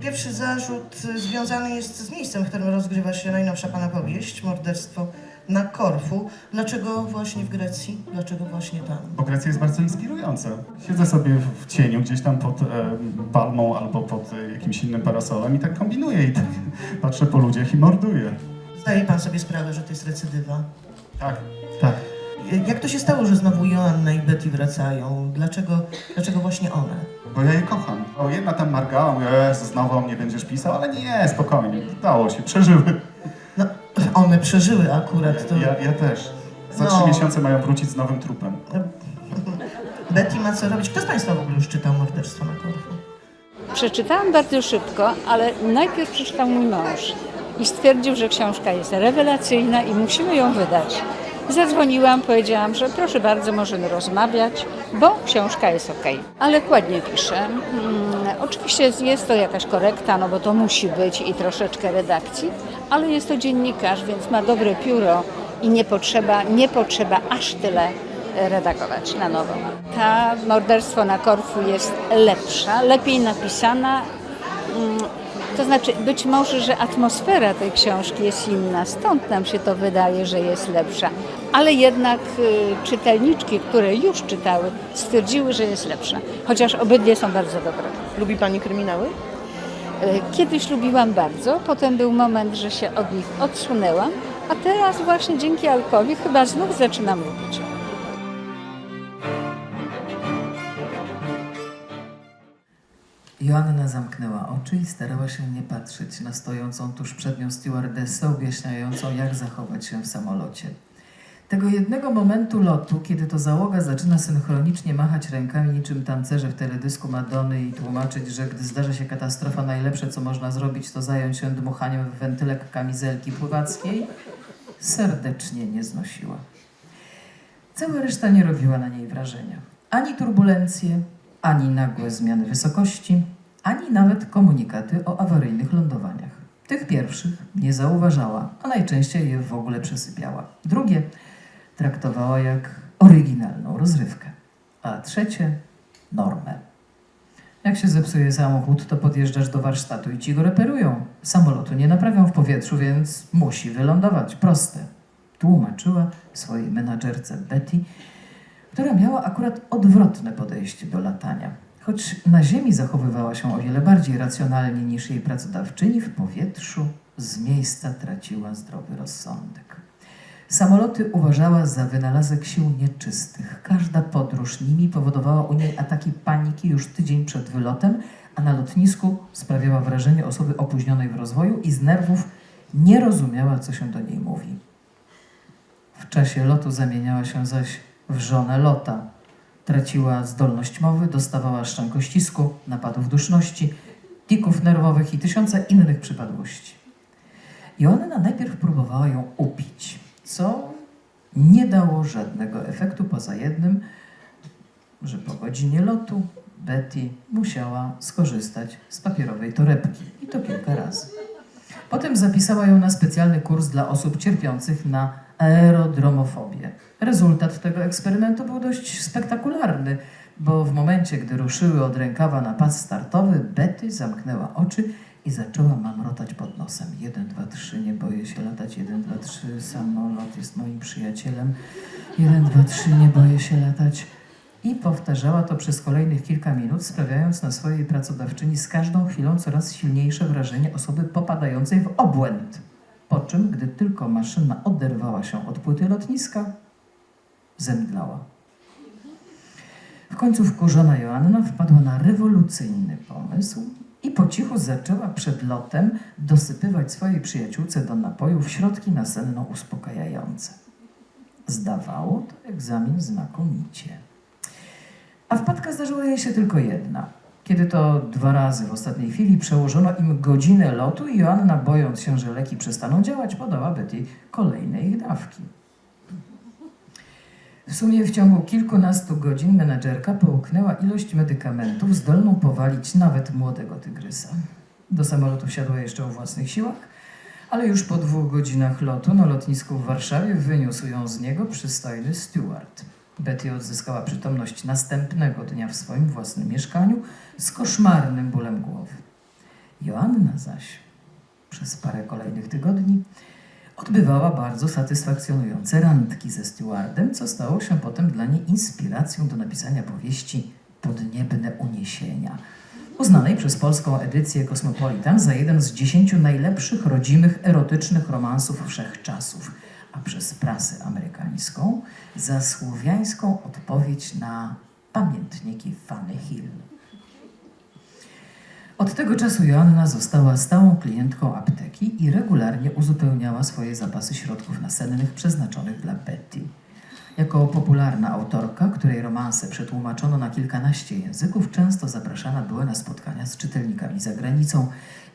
Pierwszy zarzut y, związany jest z miejscem, w którym rozgrywa się najnowsza pana powieść, morderstwo na Korfu. Dlaczego właśnie w Grecji? Dlaczego właśnie tam? Bo Grecja jest bardzo inspirująca. Siedzę sobie w cieniu gdzieś tam pod e, palmą albo pod e, jakimś innym parasolem i tak kombinuję i tak patrzę po ludziach i morduję. Zdaje pan sobie sprawę, że to jest recydywa? Tak, tak. Jak to się stało, że znowu Joanna i Betty wracają? Dlaczego, dlaczego właśnie one? Bo ja je kocham. O, jedna tam margała, mówię, Jezu, znowu o mnie będziesz pisał, ale nie, spokojnie, udało się, przeżyły. No, one przeżyły akurat to. Ja, ja też. Za No. trzy miesiące mają wrócić z nowym trupem. Betty ma co robić. Kto z Państwa w ogóle już czytał morderstwo na Korfu? Przeczytałam bardzo szybko, ale najpierw przeczytał mój mąż i stwierdził, że książka jest rewelacyjna i musimy ją wydać. Zadzwoniłam, powiedziałam, że proszę bardzo, możemy rozmawiać, bo książka jest ok. Ale ładnie pisze. Mm, oczywiście jest, to jakaś korekta, no bo to musi być i troszeczkę redakcji, ale jest to dziennikarz, więc ma dobre pióro i nie potrzeba, nie potrzeba aż tyle redagować na nowo. Ta morderstwo na Korfu jest lepsza, lepiej napisana. To znaczy, być może, że atmosfera tej książki jest inna, stąd nam się to wydaje, że jest lepsza. Ale jednak y, czytelniczki, które już czytały, stwierdziły, że jest lepsza. Chociaż obydwie są bardzo dobre. Lubi Pani kryminały? Y, Kiedyś lubiłam bardzo, potem był moment, że się od nich odsunęłam, a teraz właśnie dzięki Alkowi chyba znów zaczynam lubić. Joanna zamknęła oczy i starała się nie patrzeć na stojącą tuż przed nią stewardessę objaśniającą, jak zachować się w samolocie. Tego jednego momentu lotu, kiedy to załoga zaczyna synchronicznie machać rękami niczym tancerze w teledysku Madony i tłumaczyć, że gdy zdarzy się katastrofa, najlepsze co można zrobić to zająć się dmuchaniem w wentylek kamizelki pływackiej, serdecznie nie znosiła. Cała reszta nie robiła na niej wrażenia. Ani turbulencje, ani nagłe zmiany wysokości, ani nawet komunikaty o awaryjnych lądowaniach. Tych pierwszych nie zauważała, a najczęściej je w ogóle przesypiała. Drugie traktowała jak oryginalną rozrywkę, a trzecie normę. Jak się zepsuje samochód, to podjeżdżasz do warsztatu i ci go reperują. Samolotu nie naprawią w powietrzu, więc musi wylądować. Proste. Tłumaczyła swojej menadżerce Betty, która miała akurat odwrotne podejście do latania. Choć na ziemi zachowywała się o wiele bardziej racjonalnie niż jej pracodawczyni, w powietrzu z miejsca traciła zdrowy rozsądek. Samoloty uważała za wynalazek sił nieczystych. Każda podróż nimi powodowała u niej ataki paniki już tydzień przed wylotem, a na lotnisku sprawiała wrażenie osoby opóźnionej w rozwoju i z nerwów nie rozumiała, co się do niej mówi. W czasie lotu zamieniała się zaś w żonę lota. Traciła zdolność mowy, dostawała szczękościsku, napadów duszności, tików nerwowych i tysiące innych przypadłości. Joanna najpierw próbowała ją upić, co nie dało żadnego efektu poza jednym, że po godzinie lotu Betty musiała skorzystać z papierowej torebki i to kilka razy. Potem zapisała ją na specjalny kurs dla osób cierpiących na aerodromofobię. Rezultat tego eksperymentu był dość spektakularny, bo w momencie, gdy ruszyły od rękawa na pas startowy, Betty zamknęła oczy i zaczęła mamrotać pod nosem. Jeden, dwa, trzy, nie boję się latać. Jeden, dwa, trzy, samolot jest moim przyjacielem. Jeden, dwa, trzy, nie boję się latać. I powtarzała to przez kolejnych kilka minut, sprawiając na swojej pracodawczyni z każdą chwilą coraz silniejsze wrażenie osoby popadającej w obłęd. Po czym, gdy tylko maszyna oderwała się od płyty lotniska, zemdlała. W końcu wkurzona Joanna wpadła na rewolucyjny pomysł i po cichu zaczęła przed lotem dosypywać swojej przyjaciółce do napojów środki nasenno-uspokajające. Zdawało to egzamin znakomicie. A wpadka zdarzyła jej się tylko jedna. Kiedy to dwa razy w ostatniej chwili przełożono im godzinę lotu i Joanna, bojąc się, że leki przestaną działać, podała Betty kolejne ich dawki. W sumie w ciągu kilkunastu godzin menadżerka połknęła ilość medykamentów zdolną powalić nawet młodego tygrysa. Do samolotu wsiadła jeszcze o własnych siłach, ale już po dwóch godzinach lotu na lotnisku w Warszawie wyniósł ją z niego przystojny steward. Betty odzyskała przytomność następnego dnia w swoim własnym mieszkaniu z koszmarnym bólem głowy. Joanna zaś przez parę kolejnych tygodni odbywała bardzo satysfakcjonujące randki ze stewardem, co stało się potem dla niej inspiracją do napisania powieści Podniebne uniesienia, uznanej przez polską edycję Cosmopolitan za jeden z dziesięciu najlepszych rodzimych erotycznych romansów wszechczasów, a przez prasę amerykańską za słowiańską odpowiedź na pamiętniki Fanny Hill. Od tego czasu Joanna została stałą klientką apteki i regularnie uzupełniała swoje zapasy środków nasennych przeznaczonych dla Betty. Jako popularna autorka, której romanse przetłumaczono na kilkanaście języków, często zapraszana była na spotkania z czytelnikami za granicą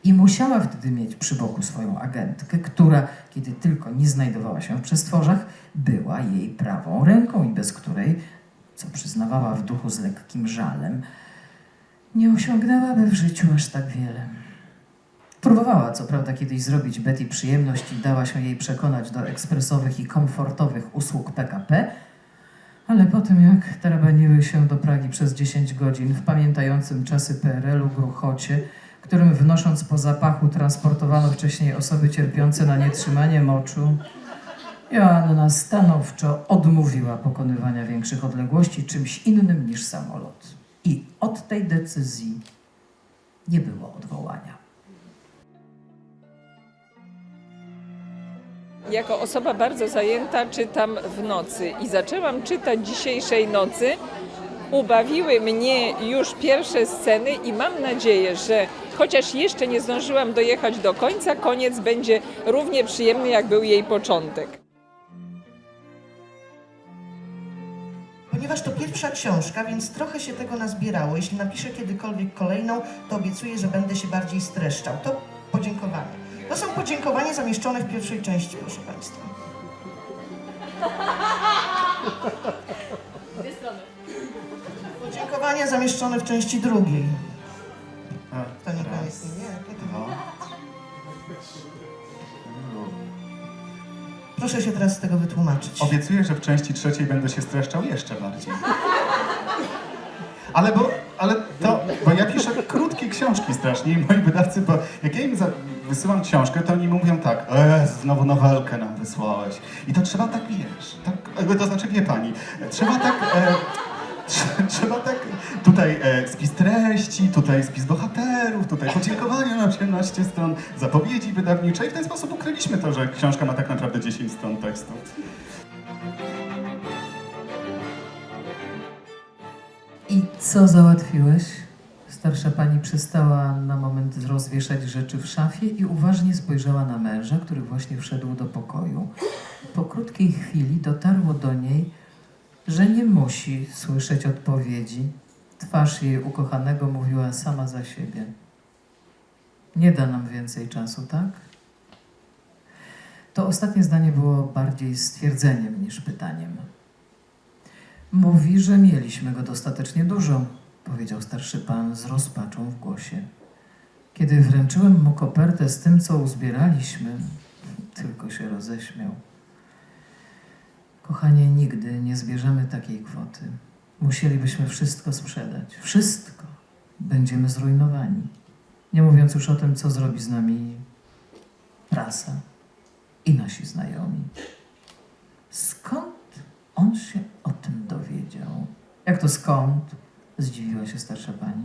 i musiała wtedy mieć przy boku swoją agentkę, która, kiedy tylko nie znajdowała się w przestworzach, była jej prawą ręką i bez której, co przyznawała w duchu z lekkim żalem, nie osiągnęłaby w życiu aż tak wiele. Próbowała co prawda kiedyś zrobić Betty przyjemność i dała się jej przekonać do ekspresowych i komfortowych usług PKP, ale potem jak tarabaniły się do Pragi przez 10 godzin w pamiętającym czasy PRL-u gruchocie, którym wnosząc po zapachu transportowano wcześniej osoby cierpiące na nietrzymanie moczu, Joanna stanowczo odmówiła pokonywania większych odległości czymś innym niż samolot. I od tej decyzji nie było odwołania. Jako osoba bardzo zajęta czytam w nocy i zaczęłam czytać dzisiejszej nocy. Ubawiły mnie już pierwsze sceny i mam nadzieję, że chociaż jeszcze nie zdążyłam dojechać do końca, koniec będzie równie przyjemny, jak był jej początek. Ponieważ to pierwsza książka, więc trochę się tego nazbierało. Jeśli napiszę kiedykolwiek kolejną, to obiecuję, że będę się bardziej streszczał. To podziękowanie. To są podziękowania zamieszczone w pierwszej części, proszę Państwa. Podziękowania zamieszczone w części drugiej. To nie koniec, nie, nie, to No. Proszę się teraz z tego wytłumaczyć. Obiecuję, że w części trzeciej będę się streszczał jeszcze bardziej. Ale bo, ale to, bo ja piszę krótkie książki strasznie i moi wydawcy, bo jak ja im za, wysyłam książkę, to oni mówią tak, e, znowu nowelkę nam wysłałeś. I to trzeba tak, wiesz, tak, to znaczy wie pani, trzeba tak, e, trze- trzeba tak, tutaj e, spis treści, tutaj spis bohaterów, tutaj podziękowania na 18 stron, zapowiedzi wydawnicze i w ten sposób ukryliśmy to, że książka ma tak naprawdę 10 stron tekstu. I co załatwiłeś? Starsza pani przestała na moment rozwieszać rzeczy w szafie i uważnie spojrzała na męża, który właśnie wszedł do pokoju. Po krótkiej chwili dotarło do niej, że nie musi słyszeć odpowiedzi. Twarz jej ukochanego mówiła sama za siebie. Nie da nam więcej czasu, tak? To ostatnie zdanie było bardziej stwierdzeniem niż pytaniem. Mówi, że mieliśmy go dostatecznie dużo, powiedział starszy pan z rozpaczą w głosie. Kiedy wręczyłem mu kopertę z tym, co uzbieraliśmy, tylko się roześmiał. Kochanie, nigdy nie zbierzemy takiej kwoty. Musielibyśmy wszystko sprzedać. Wszystko. Będziemy zrujnowani. Nie mówiąc już o tym, co zrobi z nami prasa i nasi znajomi. Skąd on się o tym dowiedział? Jak to skąd? Zdziwiła się starsza pani.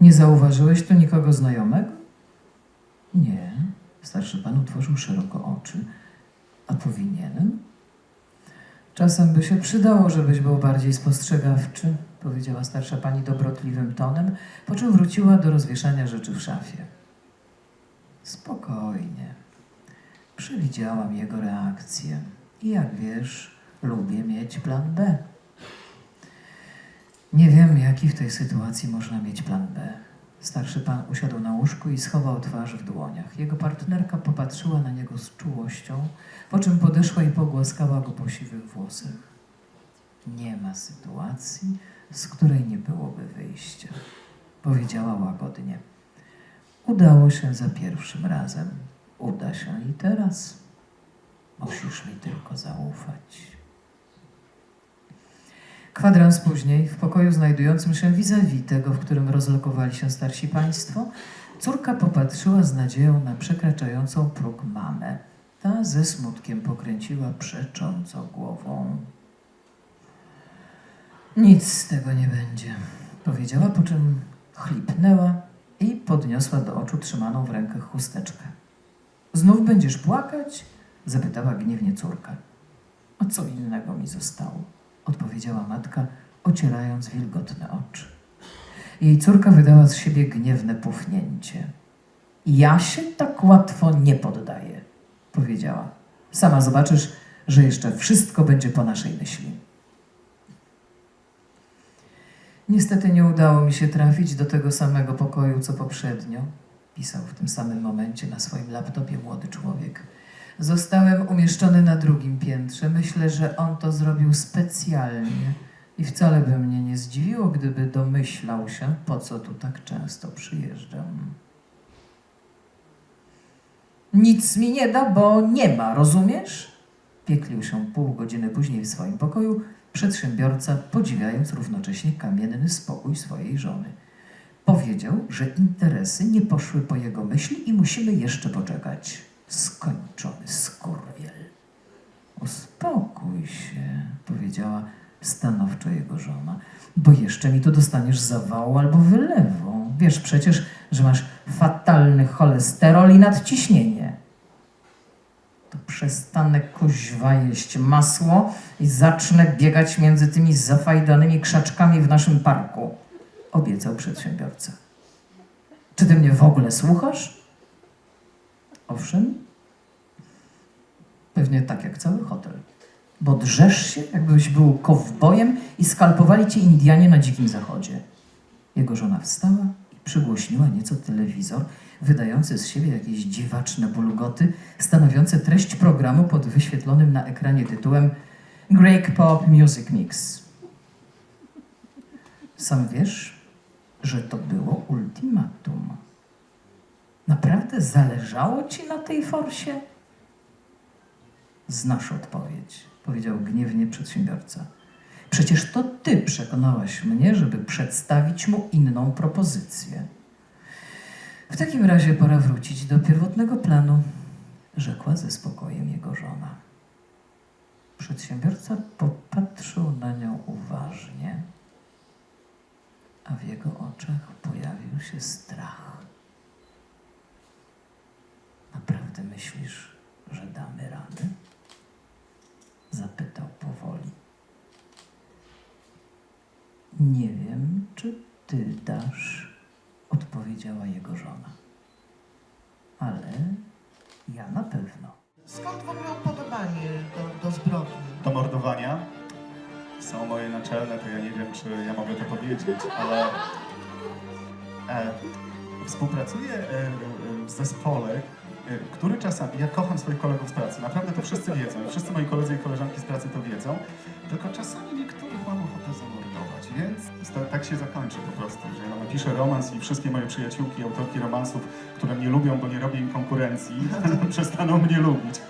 Nie zauważyłeś tu nikogo znajomego? Nie. Starszy pan utworzył szeroko oczy. A powinienem? Czasem by się przydało, żebyś był bardziej spostrzegawczy, powiedziała starsza pani dobrotliwym tonem, po czym wróciła do rozwieszania rzeczy w szafie. Spokojnie. Przewidziałam jego reakcję. I jak wiesz, lubię mieć plan B. Nie wiem, jaki w tej sytuacji można mieć plan B. Starszy pan usiadł na łóżku i schował twarz w dłoniach. Jego partnerka popatrzyła na niego z czułością, po czym podeszła i pogłaskała go po siwych włosach. Nie ma sytuacji, z której nie byłoby wyjścia, powiedziała łagodnie. Udało się za pierwszym razem. Uda się i teraz. Musisz mi tylko zaufać. Kwadrans później, w pokoju znajdującym się vis-a-vis tego, w którym rozlokowali się starsi państwo, Córka popatrzyła z nadzieją na przekraczającą próg mamę. Ta ze smutkiem pokręciła przecząco głową. Nic z tego nie będzie, powiedziała, po czym chlipnęła i podniosła do oczu trzymaną w rękach chusteczkę. Znów będziesz płakać? zapytała gniewnie córka. A co innego mi zostało? odpowiedziała matka, ocierając wilgotne oczy. Jej córka wydała z siebie gniewne pufnięcie. Ja się tak łatwo nie poddaję, powiedziała. Sama zobaczysz, że jeszcze wszystko będzie po naszej myśli. Niestety nie udało mi się trafić do tego samego pokoju, co poprzednio, pisał w tym samym momencie na swoim laptopie młody człowiek. Zostałem umieszczony na drugim piętrze. Myślę, że on to zrobił specjalnie i wcale by mnie nie zdziwiło, gdyby domyślał się, po co tu tak często przyjeżdżam. Nic mi nie da, bo nie ma, rozumiesz? Pieklił się pół godziny później w swoim pokoju przedsiębiorca, podziwiając równocześnie kamienny spokój swojej żony. Powiedział, że interesy nie poszły po jego myśli i musimy jeszcze poczekać. Skończony skurwiel. Uspokój się, powiedziała stanowczo jego żona, bo jeszcze mi tu dostaniesz zawału albo wylewu. Wiesz przecież, że masz fatalny cholesterol i nadciśnienie. To przestanę kuźwa jeść masło i zacznę biegać między tymi zafajdanymi krzaczkami w naszym parku, obiecał przedsiębiorca. Czy ty mnie w ogóle słuchasz? Owszem, pewnie tak jak cały hotel. Bo drzesz się, jakbyś był kowbojem i skalpowali cię Indianie na dzikim zachodzie. Jego żona wstała i przygłośniła nieco telewizor, wydający z siebie jakieś dziwaczne bulgoty, stanowiące treść programu pod wyświetlonym na ekranie tytułem Greek Pop Music Mix. Sam wiesz, że to było ultimatum. Naprawdę zależało ci na tej forsie? Znasz odpowiedź, powiedział gniewnie przedsiębiorca. Przecież to ty przekonałaś mnie, żeby przedstawić mu inną propozycję. W takim razie pora wrócić do pierwotnego planu, rzekła ze spokojem jego żona. Przedsiębiorca popatrzył na nią uważnie, a w jego oczach pojawił się strach. Naprawdę myślisz, że damy radę? Zapytał powoli. Nie wiem, czy ty dasz, odpowiedziała jego żona. Ale ja na pewno. Skąd w ogóle upodobanie do, do zbrodni? Do mordowania są moje naczelne, to ja nie wiem, czy ja mogę to powiedzieć, ale e, współpracuję e, e, w zespole, który czasami, ja kocham swoich kolegów z pracy, naprawdę to wszyscy wiedzą wszyscy moi koledzy i koleżanki z pracy to wiedzą, tylko czasami niektórych mam ochotę zamordować, więc to, tak się zakończy po prostu, że ja napiszę romans i wszystkie moje przyjaciółki, autorki romansów, które mnie lubią, bo nie robię im konkurencji, przestaną mnie lubić.